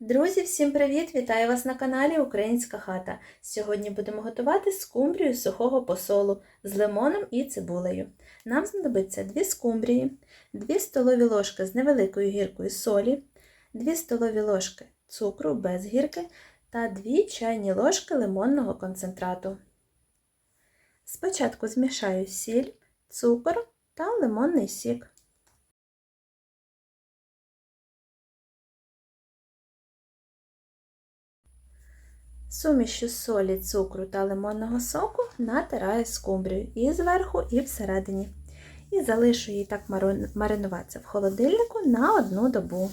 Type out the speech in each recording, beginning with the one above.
Друзі, всім привіт! Вітаю вас на каналі Українська хата. Сьогодні будемо готувати скумбрію сухого посолу з лимоном і цибулею. Нам знадобиться 2 скумбрії, 2 столові ложки з невеликою гіркою солі, 2 столові ложки цукру без гірки та 2 чайні ложки лимонного концентрату. Спочатку змішаю сіль, цукор та лимонний сік. Сумішю солі, цукру та лимонного соку натираю скумбрію і зверху, і всередині. І залишу її так маринуватися в холодильнику на одну добу.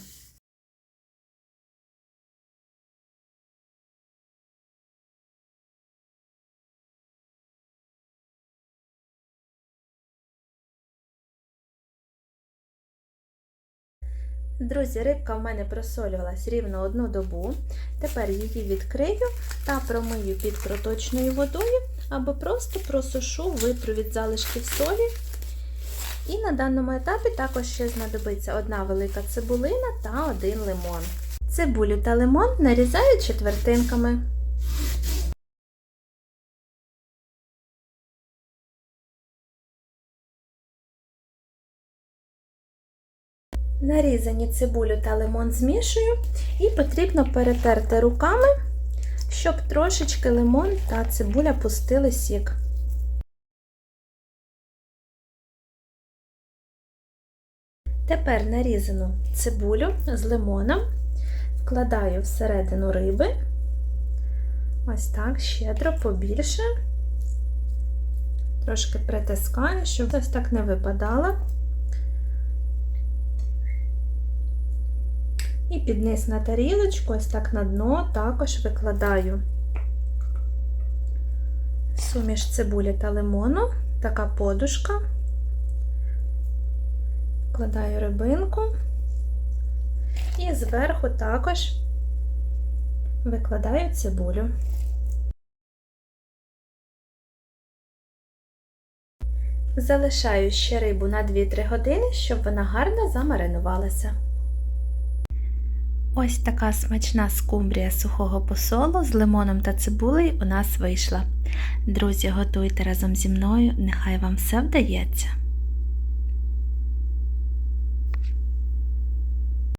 Друзі, рибка в мене просолювалась рівно одну добу. Тепер її відкрию та промию під проточною водою або просто просушу, витру від залишків солі. І на даному етапі також ще знадобиться одна велика цибулина та один лимон. Цибулю та лимон нарізаю четвертинками. Нарізані цибулю та лимон змішую і потрібно перетерти руками, щоб трошечки лимон та цибуля пустили сік. Тепер нарізану цибулю з лимоном вкладаю всередину риби, ось так, щедро побільше, трошки притискаю, щоб ось так не випадало. Під низ на тарілочку, ось так на дно, також викладаю суміш цибулі та лимону, така подушка, вкладаю рибинку і зверху також викладаю цибулю. Залишаю ще рибу на 2-3 години, щоб вона гарно замаринувалася. Ось така смачна скумбрія сухого посолу з лимоном та цибулею у нас вийшла. Друзі, готуйте разом зі мною, нехай вам все вдається!